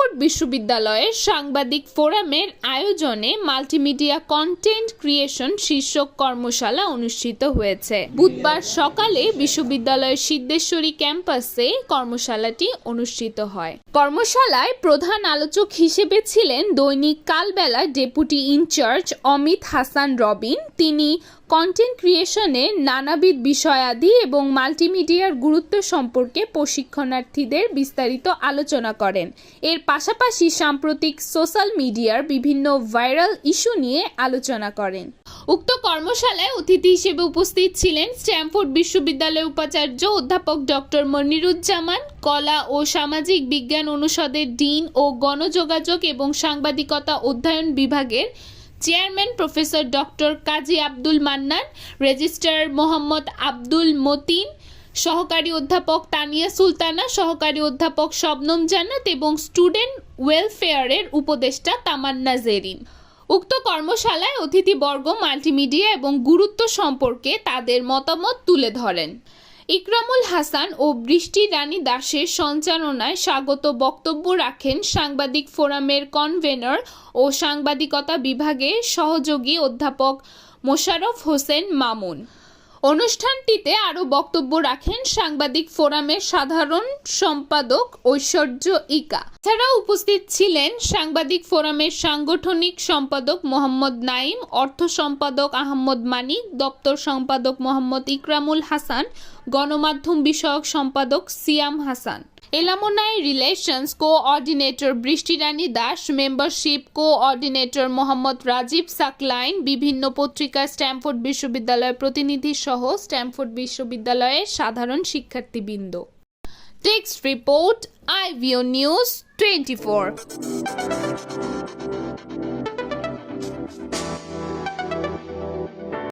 Stamford বিশ্ববিদ্যালয়ের সাংবাদিক ফোরামের আয়োজনে মাল্টিমিডিয়া কন্টেন্ট ক্রিয়েশন শীর্ষক কর্মশালা অনুষ্ঠিত হয়েছে। বুধবার সকালে বিশ্ববিদ্যালয়ের সিদ্ধেশ্বরী ক্যাম্পাসে কর্মশালাটি অনুষ্ঠিত হয়। কর্মশালায় প্রধান আলোচক হিসেবে ছিলেন দৈনিক কালবেলা ডেপুটি ইনচার্জ অমিত হাসান রবিন। তিনি কন্টেন্ট ক্রিয়েশনে নানাবিধ বিষয়াদি এবং মাল্টিমিডিয়ার গুরুত্ব সম্পর্কে প্রশিক্ষণার্থীদের বিস্তারিত আলোচনা করেন। এর পাশাপাশি সাম্প্রতিক সোশ্যাল মিডিয়ার বিভিন্ন ভাইরাল ইস্যু নিয়ে আলোচনা করেন। উক্ত কর্মশালায় অতিথি হিসেবে উপস্থিত ছিলেন স্ট্যামফোর্ড বিশ্ববিদ্যালয়ের উপাচার্য অধ্যাপক ডক্টর মনিরুজ্জামান, কলা ও সামাজিক বিজ্ঞান অনুষদের ডিন ও গণযোগাযোগ এবং সাংবাদিকতা অধ্যয়ন বিভাগের chairman professor doctor Kazi Abdul Mannan, registrar Mohammad Abdul Matin সহকারী অধ্যাপক তানিয়া সুলতানা, সহকারী অধ্যাপক শবনম জান্নাত এবং স্টুডেন্ট ওয়েলফেয়ারের উপদেষ্টা তামান্না জেরিন। উক্ত কর্মশালায় অতিথিবর্গ, মাল্টিমিডিয়া এবং গুরুত্ব সম্পর্কে তাদের মতামত তুলে ধরেন। ইকরামুল হাসান ও বৃষ্টি রানী দাসের সঞ্চালনায় স্বাগত বক্তব্য রাখেন সাংবাদিক ফোরামের কনভেনর ও সাংবাদিকতা বিভাগের সহযোগী অধ্যাপক মোশাররফ হোসেন মামুন। অনুষ্ঠানটিতে আরও বক্তব্য রাখেন সাংবাদিক ফোরামের সাধারণ সম্পাদক ঐশ্বর্য ইকা। এছাড়াও উপস্থিত ছিলেন সাংবাদিক ফোরামের সাংগঠনিক সম্পাদক মোহাম্মদ নাইম, অর্থ সম্পাদক আহম্মদ মানিক, দপ্তর সম্পাদক মোহাম্মদ ইকরামুল হাসান, গণমাধ্যম বিষয়ক সম্পাদক Siam Hasan. Alumni relations coordinator Brishti Rani Das, membership coordinator Mohammad Rajib Saklain, বিভিন্ন পত্রিকা স্ট্যামফোর্ড বিশ্ববিদ্যালয়ের প্রতিনিধি সহ স্ট্যামফোর্ড বিশ্ববিদ্যালয়ের সাধারণ শিক্ষার্থীবৃন্দ। Text report, IVO news twenty four